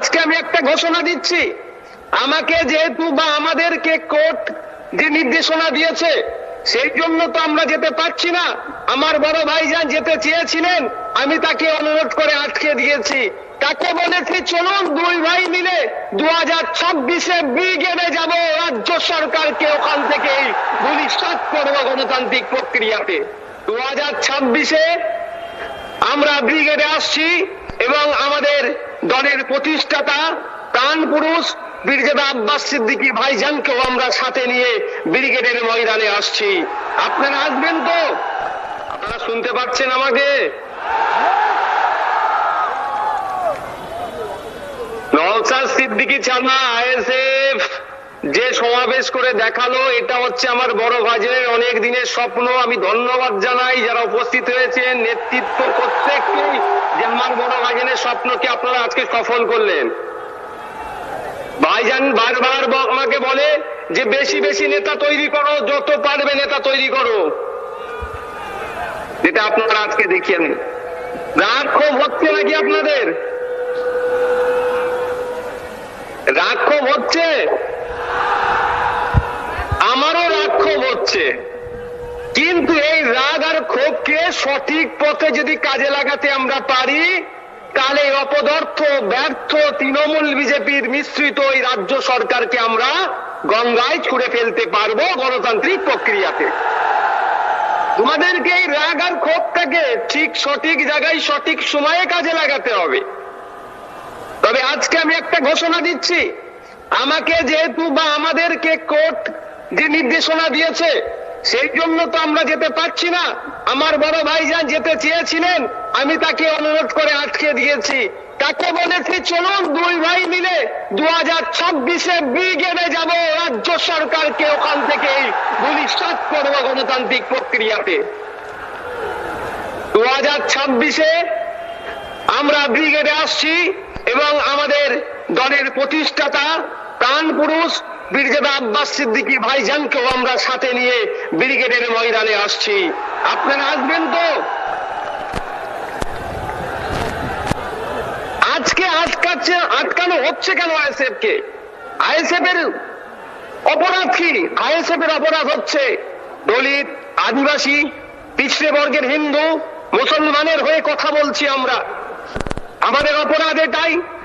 আজকে আমি একটা ঘোষণা দিচ্ছি। আমাকে যেহেতু বা আমাদেরকে কোর্ট যে নির্দেশনা দিয়েছে, সেই জন্য তো আমরা যেতে পারছি না। আমার বড় ভাই ভাইজান যেতে চেয়েছিলেন, আমি তাকে অনুরোধ করে আটকে দিয়েছি। তাকে বলেছি, চলুন দুই ভাই মিলে দু হাজার ছাব্বিশে ব্রিগেডে যাব, রাজ্য সরকারকে ওখান থেকে ভবিষ্যৎ করব গণতান্ত্রিক প্রক্রিয়াতে। দু হাজার ছাব্বিশে আমরা ব্রিগেডে আসছি এবং আমাদের দলের প্রতিষ্ঠাতা প্রাণ পুরুষ ব্রিগেড আব্বাস সিদ্দিকী ভাইজানকেও আমরা সাথে নিয়ে ব্রিগেডের ময়দানে আসছি। আপনারা আসবেন তো? আপনারা শুনতে পাচ্ছেন আমাকে? সিদ্দিকী ছাড়া আইএসএফ যে সমাবেশ করে দেখাল, এটা হচ্ছে আমার বড় ভাইজের অনেক দিনের স্বপ্ন। আমি ধন্যবাদ জানাই যারা উপস্থিত হয়েছেন, নেতৃত্ব প্রত্যেককেই যে আমার বড় ভাইজানের স্বপ্নকে আপনারা আজকে সফল করলেন। ভাইজান বারবার আমাকে বলে যে, বেশি বেশি নেতা তৈরি করো, যত পারবে নেতা তৈরি করো। যেটা আপনারা আজকে দেখিয়েন রাগ ক্ষোভ হচ্ছে নাকি আপনাদের? রাগ ক্ষোভ হচ্ছে? হচ্ছে কিন্তু এই রাগ আর ক্ষোভকে সঠিক পথে যদি কাজে লাগাতে আমরা পারি, তাহলে অপদার্থ, ব্যর্থ তৃণমূল বিজেপির মিশ্রিত এই রাজ্য সরকারকে আমরা গঙ্গায় ছুড়ে ফেলতে পারব গণতান্ত্রিক প্রক্রিয়াতে। তোমাদেরকে এই রাগ আর ক্ষোভটাকে ঠিক সঠিক জায়গায়, সঠিক সময়ে কাজে লাগাতে হবে। তবে আজকে আমি একটা ঘোষণা দিচ্ছি। আমাকে যেহেতু বা আমাদেরকে কোর্ট যে নির্দেশনা দিয়েছে, সেই জন্য তো আমরা যেতে পারছি না। আমার বড় ভাই ভাইজান যেতে চেয়েছিলেন, আমি তাকে অনুরোধ করে আটকে দিয়েছি। তাকে বলেছি, চলুন দুই ভাই মিলে দু হাজার ছাব্বিশে ব্রিগেডে যাব, রাজ্য সরকারকে ওখান থেকে ভবিষ্যৎ করব গণতান্ত্রিক প্রক্রিয়াতে। দু হাজার ছাব্বিশে আমরা ব্রিগেডে আসছি এবং আমাদের দলের প্রতিষ্ঠাতা প্রাণ পুরুষ, ব্রিগেড আব্বাস সিদ্দিকী ভাইজানকেও আমরা সাথে নিয়ে ব্রিগেডের ময়দানে আসছি। আপনারা আসবেন তো? আজকে আটকাচ্ছে, আটকানো হচ্ছে কেন আইএসএফ কে আইএসএফ এর অপরাধ কি? আইএসএফ এর অপরাধ হচ্ছে দলিত, আদিবাসী, পিছড়ে বর্গের হিন্দু, মুসলমানের হয়ে কথা বলছি আমরা। আমাদের অপরাধ এটাই।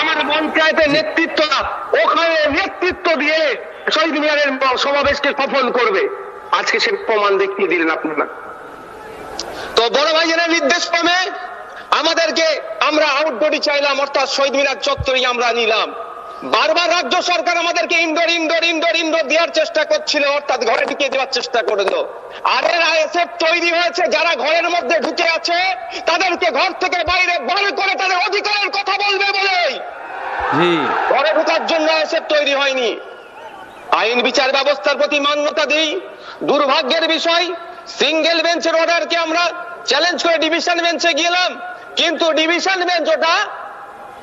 আমার পঞ্চায়েতের নেতৃত্ব ওখানে নেতৃত্ব দিয়ে শহীদ মিনারের সমাবেশকে সফল করবে। আজকে সে প্রমাণ দেখিয়ে দিলেন আপনারা। তো বড় ভাইয়ের নির্দেশ ক্রমে আমাদেরকে আমরা আউটডোরই চাইলাম, অর্থাৎ শহীদ মিনার চত্বরই আমরা নিলাম। বারবার রাজ্য সরকার আমাদেরকে ইনডোর ইনডোর ইনডোর ইনডোর দেওয়ার চেষ্টা করছিল অর্থাৎ ঘরে ঢুকিয়ে দেওয়ার চেষ্টা করে দিল আর এর আইএসএফ তৈরি হয়েছে যারা ঘরের মধ্যে ঢুকে আছে তাদেরকে ঘর থেকে বাইরে বার করে তাদের অধিকারের কথা বলবে বলেই। ঘরে ঢোকার জন্য এসে তৈরি হয়নি। আইন বিচার ব্যবস্থার প্রতি মান্যতা দিই। দুর্ভাগ্যের বিষয় সিঙ্গেল বেঞ্চের অর্ডারকে আমরা চ্যালেঞ্জ করে ডিভিশন বেঞ্চে গেলাম। কিন্তু ডিভিশন বেঞ্চ ওটা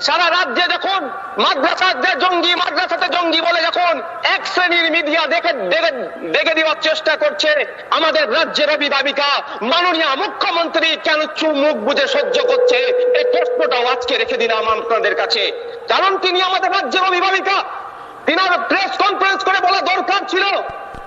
সারা রাজ্যে যখন মাদ্রাসাতে জঙ্গি মাদ্রাসাতে জঙ্গি বলে যখন এক শ্রেণির মিডিয়া দেখে দেখে দেওয়ার চেষ্টা করছে, আমাদের রাজ্যের অভিভাবিকা মাননীয় মুখ্যমন্ত্রী কেন চুপ মুখ বুঝে সহ্য করছে? এই প্রশ্নটাও আজকে রেখে দিলাম আপনাদের কাছে। কারণ তিনি আমাদের রাজ্যের অভিভাবিকা। তিনার প্রেস কনফারেন্স করে বলা দরকার ছিল।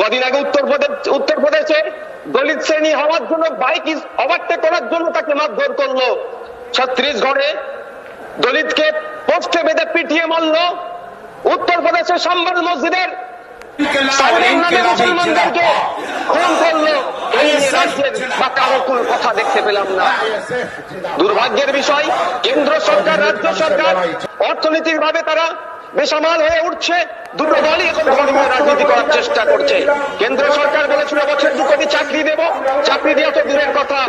কদিন আগে উত্তরপ্রদেশ উত্তরপ্রদেশে দলিত শ্রেণি হওয়ার জন্য বাইক ওভারটেক করার জন্য তাকে মারধর করল। ছত্রিশগড়ে দলিতকে পোস্টে বেঁধে পিটিয়ে মারলো। উত্তরপ্রদেশের সম্বল মসজিদের মুসলমানদেরকে কথা দেখতে পেলাম না। দুর্ভাগ্যের বিষয়, কেন্দ্র সরকার, রাজ্য সরকার অর্থনৈতিক ভাবে তারা বেসামাল হয়ে উঠছে। দুটো দলই এখন ধর্মীয় রাজনীতি করার চেষ্টা করছে। কেন্দ্র সরকার বলেছিল বছর দু কোটি চাকরি দেব। চাকরি দেওয়া তো দূরের কথা।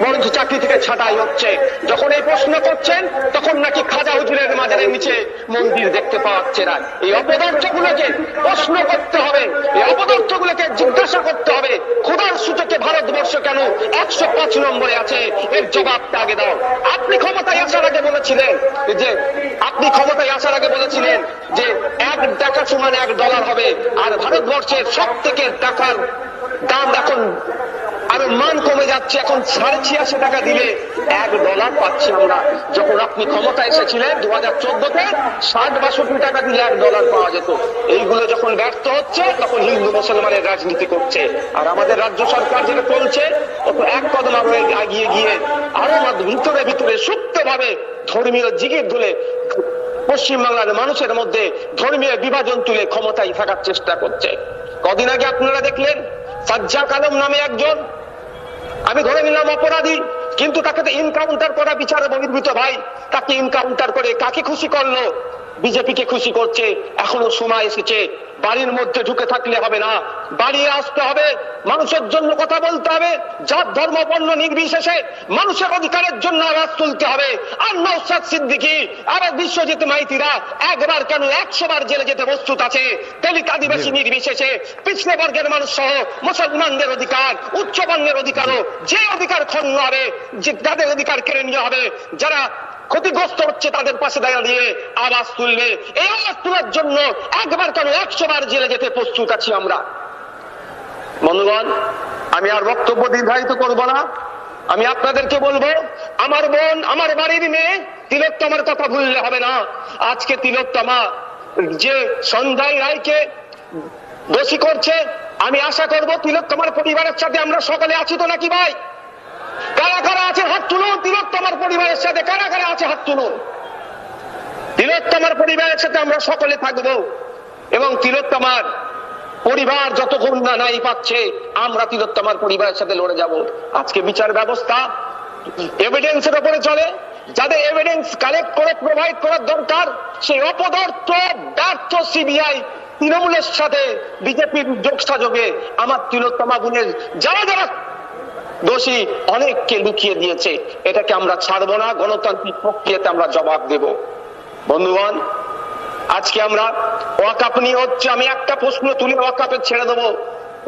বরঞ্চ চাকরি থেকে ছাঁটাই হচ্ছে। যখন এই প্রশ্ন করছেন, তখন নাকি খাজা হুজুরের মাজারের নিচে মন্দির দেখতে পাওয়া যাচ্ছে না। এই অপদার্থ গুলোকে প্রশ্ন করতে হবে। এই অপদার্থ গুলোকে জিজ্ঞাসা করতে হবে। খোদার সূচকে ভারতবর্ষ কেন একশো পাঁচ নম্বরে আছে? এর জবাবটা আগে দাও। আপনি আগে বলেছিলেন যে, আপনি ক্ষমতায় আসার আগে বলেছিলেন যে, এক টাকা সমান এক ডলার হবে। আর ভারতবর্ষের সব থেকে টাকার দাম এখন আরও মান কমে যাচ্ছে। এখন সাড়ে ছিয়াশি টাকা দিলে এক ডলার পাচ্ছি আমরা। যখন আপনি ক্ষমতা এসেছিলেন দু হাজার চোদ্দতে, ষাট বাষট্টি টাকা দিলে এক ডলার পাওয়া যেত। এইগুলো যখন ব্যর্থ হচ্ছে, তখন হিন্দু মুসলমানের রাজনীতি করছে। আর আমাদের রাজ্য সরকার যেটা চলছে তত এক কদম আরও এগিয়ে গিয়ে আরও ভিতরে ভিতরে সুপ্ত ভাবে ধর্মীয় জিগির ধুলে পশ্চিমবাংলার মানুষের মধ্যে ধর্মীয় বিভাজন তুলে ক্ষমতায় থাকার চেষ্টা করছে। কদিন আগে আপনারা দেখলেন সাজ্জাক আলম নামে একজন। আমি ধরে নিলাম অপরাধী, কিন্তু তাকে তো ইনকাউন্টার করা বিচারে বহির্ভূত ভাই। তাকে ইনকাউন্টার করে কাকে খুশি করল? বিজেপিকে খুশি করছে এখনও সময় এসেছে বাড়ির মধ্যে ঢুকে থাকলে হবে না বাড়িয়ে আসতে হবে মানুষের জন্য কথা বলতে হবে জাত ধর্ম বর্ণ নির্বিশেষে মানুষের অধিকারের জন্য আওয়াজ তুলতে হবে। আর নৌসাদ সিদ্দিকি আর বিশ্বজিৎ মাইতিরা একবার কেন একশো বার জেলে যেতে প্রস্তুত আছে? দলিত আদিবাসী নির্বিশেষে পিছলে বর্গের মানুষ সহ মুসলমানদের অধিকার উচ্চ বর্ণের অধিকারও যে অধিকার ক্ষণ্ণ হবে যে যাদের অধিকার কেড়ে নিয়ে হবে যারা ক্ষতিগ্রস্ত হচ্ছে তাদের পাশে দাঁড়িয়ে আওয়াজ তুলবে এই আওয়াজ তোলার জন্য একবার কেন একশো বার জেলে যেতে প্রস্তুত আছি আমরা। বন্ধুগণ, আমি আর বক্তব্য দীর্ঘায়িত করব না। আমি আপনাদেরকে বলব, আমার বোন, আমার বাড়ির মেয়ে তিলোত্তমার কথা ভুললে হবে না। আজকে তিলোত্তমা যে সন্ধ্যায় রায়কে দোষী করছে, আমি আশা করব তিলোত্তমার পরিবারের সাথে আমরা সকলে আছি তো নাকি ভাই? কারা আছে? হাত তুলুন, তিলোত্তমার পরিবারের সাথে কারা কারা আছে? হাত তুলুন। তিলোত্তমার পরিবারের সাথে আমরা সকলে থাকব এবং তিলোত্তমার পরিবার যতক্ষণ না নাই পাচ্ছে, আমরা তিলোত্তমার পরিবারের সাথে লড়ে যাব। আজকে বিচার ব্যবস্থা এভিডেন্সের উপরে চলে। যাদের এভিডেন্স কালেক্ট করে প্রোভাইড করার দরকার, সেই অপদার্থ, ব্যর্থ সিবিআই তৃণমূলের সাথে বিজেপির যোগ সাযোগে আমার তিলোত্তমা গুণের যারা যারা দোষী অনেককে লুকিয়ে দিয়েছে। এটাকে আমরা ছাড়বো না, গণতান্ত্রিক প্রক্রিয়াতে আমরা জবাব দেব। বন্ধুগণ, আজকে আমরা ওয়াকাপ নিয়ে হচ্ছে, আমি একটা প্রশ্ন তুলে ওয়াকাপে ছেড়ে দেবো।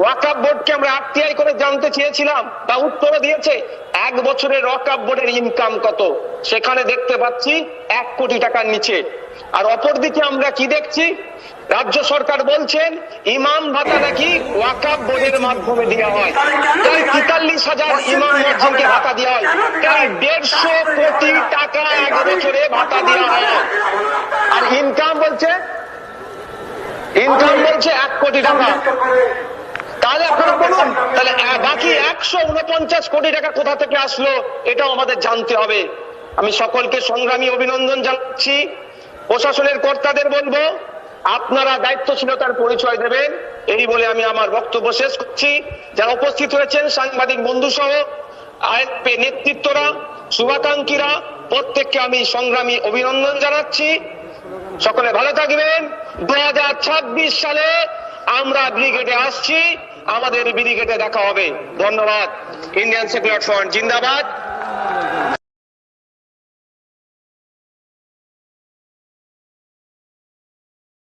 ওয়াকাব বোর্ডকে আমরা আরটিআই করে জানতে চেয়েছিলাম, তা উত্তরও দিয়েছে, এক বছরের ওয়াকাব বোর্ডের ইনকাম কত? সেখানে দেখতে পাচ্ছি এক কোটি টাকার নিচে। আর অপরদিকে আমরা কি দেখছি? রাজ্য সরকার বলছেন, ইমাম ভাতা নাকি ওয়াকাব বোর্ডের মাধ্যমে দেওয়া হয়। প্রায় তেতাল্লিশ হাজার ইমাম মসজিদকে ভাতা দেওয়া হয়। প্রায় দেড়শো কোটি টাকা এক বছরে ভাতা দেওয়া হয়। আর ইনকাম বলছে? ইনকাম বলছে এক কোটি টাকা। তাহলে আপনারা বলুন, তাহলে বাকি একশো উনপঞ্চাশ কোটি টাকা কোথা থেকে আসলো, এটাও আমাদের জানতে হবে। আমি সকলকে সংগ্রামী অভিনন্দন জানাচ্ছি। প্রশাসনের কর্তাদের বলব, আপনারা দায়িত্বশীলতার পরিচয় দেবেন। এই বলে আমি আমার বক্তব্য শেষ করছি। যারা উপস্থিত হয়েছেন, সাংবাদিক বন্ধু সহ নেতৃত্বরা, শুভাকাঙ্ক্ষীরা, প্রত্যেককে আমি সংগ্রামী অভিনন্দন জানাচ্ছি। সকলে ভালো থাকবেন। দু হাজার ছাব্বিশ সালে আমরা ব্রিগেডে আসছি। আমাদের ব্রিগেডে দেখা হবে। ধন্যবাদ। ইন্ডিয়ান সেকুলার ফ্রন্ট জিন্দাবাদ।